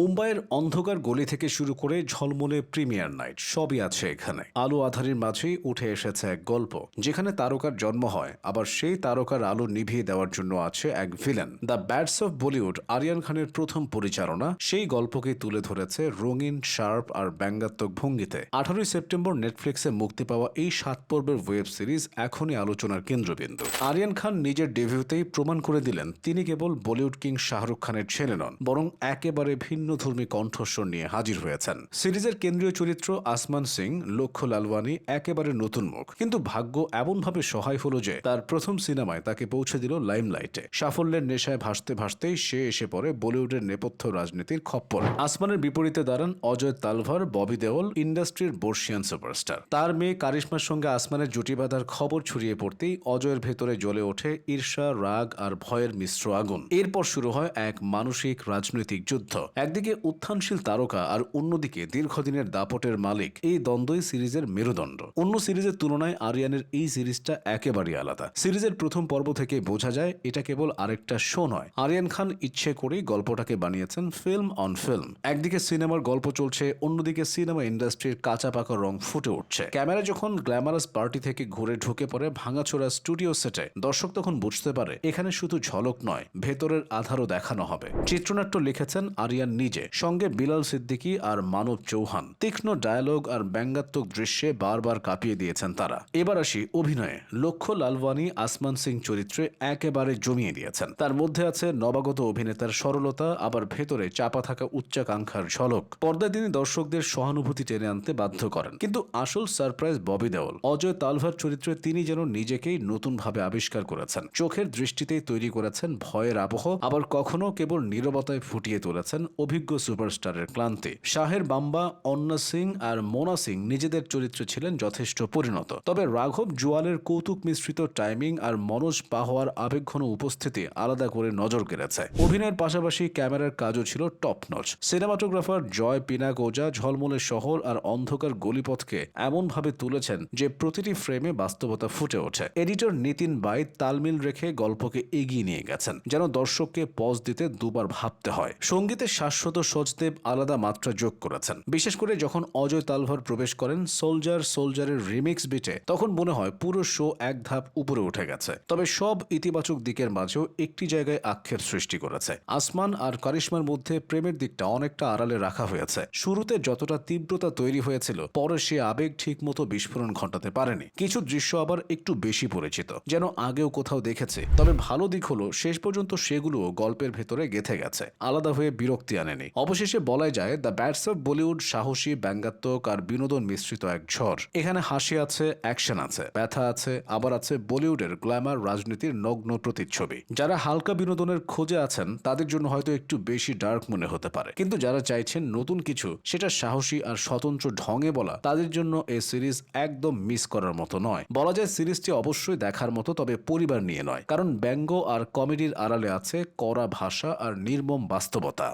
মুম্বাইয়ের অন্ধকার গলি থেকে শুরু করে ঝলমলে প্রিমিয়ার নাইট, সবই আছে এখানে। আলো আধারের মাঝেই উঠে এসেছে এক গল্প, যেখানে তারকার জন্ম হয়, আবার সেই তারকার আলো নিভিয়ে দেওয়ার জন্য আছে এক villain. The bads of Bollywood, Aryan খানের প্রথম পরিচালনা, সেই গল্পকে তুলে ধরেছে রঙিন, শার্প আর ব্যঙ্গাত্মক ভঙ্গিতে। আঠারোই সেপ্টেম্বর নেটফ্লিক্সে মুক্তি পাওয়া এই সাত পর্বের ওয়েব সিরিজ এখনই আলোচনার কেন্দ্রবিন্দু। আরিয়ান খান নিজের ডেভিউতেই প্রমাণ করে দিলেন, তিনি কেবল বলিউড কিং শাহরুখ খানের ছেলে নন, বরং একেবারে ভিন্নধর্মী কণ্ঠস্বর নিয়ে হাজির হয়েছেন। সিরিজের কেন্দ্রীয় চরিত্র আসমান সিং লক্ষ্য লালওয়ানি একেবারে নতুন মুখ। কিন্তু ভাগ্য এমনভাবে সহায় হলো যে তার প্রথম সিনেমায় তাকে পৌঁছে দিল লাইমলাইটে। সাফল্যের নেশায় ভাসতে ভাসতেই সে এসে পড়ে বলিউডের নেপথ্য রাজনীতির খপ্পর। আসমানের বিপরীতে দাঁড়ান অজয় তালভার, ববি দেওল, ইন্ডাস্ট্রির বর্ষিয়ান সুপারস্টার। তার মেয়ে কারিশ্মার সঙ্গে আসমানের জুটি বাঁধার খবর ছড়িয়ে পড়তেই অজয়ের ভেতরে জ্বলে ওঠে ঈর্ষা, রাগ আর ভয়ের মিশ্র আগুন। এরপর শুরু হয় এক মানসিক রাজনৈতিক যুদ্ধ। একদিকে উত্থানশীল তারকা আর অন্যদিকে দীর্ঘদিনের দাপটের মালিক এই দ্বন্দ্বই সিরিজের মেরুদণ্ড। অন্য সিরিজের তুলনায় আরিয়ানের এই সিরিজটা একেবারেই আলাদা। সিরিজের প্রথম পর্ব থেকে বোঝা যায়, এটা কেবল আরেকটা শো নয়। আরিয়ান খান ইচ্ছে করেই গল্পটাকে বানিয়েছেন ফিল্ম অন ফিল্ম একদিকে সিনেমার গল্প চলছে, অন্যদিকে সিনেমা ইন্ডাস্ট্রির কাঁচা পাকা রং ফুটে উঠছে। ক্যামেরা যখন গ্ল্যামারাস পার্টি থেকে ঘুরে ঢুকে পড়ে ভাঙাচোরা স্টুডিও সেটে দর্শক তখন বুঝতে পারে, এখানে শুধু ঝলক নয়, ভেতরের আধারও দেখানো হবে। চিত্রনাট্য লিখেছেন আরিয়ান নিজে, সঙ্গে বিলাল সিদ্দিকী আর মানব চৌহান। তীক্ষ্ণ ডায়ালগ আর ব্যঙ্গাত্মক দৃশ্যে বারবার কাঁপিয়ে দিয়েছেন তারা। এবার আসি অভিনয়ে। লক্ষ্য লালওয়ানি, আসমান সিং চরিত্রে একেবারে জমিয়ে দিয়েছেন। তার মধ্যে আছে নবাগত অভিনেতার সরলতা, আবার ভেতরে চাপা থাকা উচ্চাকাঙ্ক্ষার ঝলক। পর্দায় তিনি দর্শকদের সহানুভূতি টেনে আনতে বাধ্য করেন। কিন্তু আসল সারপ্রাইজ ববি দেওল। অজয় তালভার চরিত্রে তিনি যেন নিজেকেই নতুনভাবে আবিষ্কার করেছেন। চোখের দৃষ্টিতেই তৈরি করেছেন ভয়ের আবহ, আবার কখনো কেবল নীরবতায় ফুটিয়ে তুলেছেন অভিজ্ঞ সুপারস্টারের ক্লান্তি। শাহের বাম্বা, অন্না সিং আর মোনা সিং নিজেদের চরিত্রে ছিলেন যথেষ্ট পরিণত। তবে রাঘব, জুয়ালের কৌতুক মিশ্রিত টাইমিং আর মনোজ পাহোয়ার আবেগঘন উপস্থিতি আলাদা করে নজর কেড়েছে। অভিনয়ের পাশাপাশি ক্যামেরার কাজও ছিল top notch cinematographer Jay Pinak Oza ঝলমলে শহর আর অন্ধকার গলিপথকে এমনভাবে তুলেছেন যে প্রতিটি ফ্রেমে বাস্তবতা ফুটে ওঠে। এডিটর নিতিন বাই তালমিল রেখে গল্পকে এগিয়ে নিয়ে গেছেন, যেন দর্শককে পজ দিতে দুবার ভাবতে হয়। সঙ্গীতে শাশ্বত সচদেব আলাদা মাত্রা যোগ করেছেন। বিশেষ করে যখন অজয় তালভার প্রবেশ করেন সোলজার সোলজারের রিমিক্স বিটে, তখন মনে হয় পুরো শো এক ধাপ উপরে উঠে গেছে। তবে সব ইতিবাচক দিকের মাঝেও একটি জায়গায় আক্ষের সৃষ্টি করেছে। আসমান আর কারিশ্মার মধ্যে প্রেমের দিকটা অনেকটা আড়ালে রাখা হয়েছে। শুরুতে যতটা তীব্রতা তৈরি হয়েছিল, পরে সে আবেগ ঠিক মতো বিস্ফোরণ ঘটাতে পারেনি। কিছু দৃশ্য আবার একটু বেশি পরিচিত, যেন আগেও কোথাও দেখেছে। তবে ভালো দিক হলো, শেষ পর্যন্ত সেগুলো গল্পের ভেতরে গেথে গেছে। আলাদা হয়ে বিরক্তি আনেনি অবশেষে বলাই যায়, দ্য ব্যাটস অফ বলিউড সাহসী, ব্যঙ্গাত্মক আর বিনোদন মিশ্রিত এক ঝড়। এখানে হাসি আছে, অ্যাকশন আছে, ব্যথা আছে, আবার আছে বলিউডের গ্ল্যামার রাজনীতির নগ্ন প্রতিচ্ছবি। যারা হালকা বিনোদনের খোঁজে আছেন, তাদের জন্য হয়তো একটু বেশি ডার্ক মনে হতে পারে। কিন্তু যারা চাইছেন নতুন কিছু, সেটা সাহসী আর স্বতন্ত্র ঢঙে বলা, তাদের জন্য এই সিরিজ একদম মিস করার মতো নয়। বলা যায়, সিরিজটি অবশ্যই দেখার মতো, তবে পরিবার নিয়ে নয়। কারণ ব্যঙ্গ আর কমেডির আড়ালে আছে কড়া ভাষা আর নির্মম বাস্তবতা।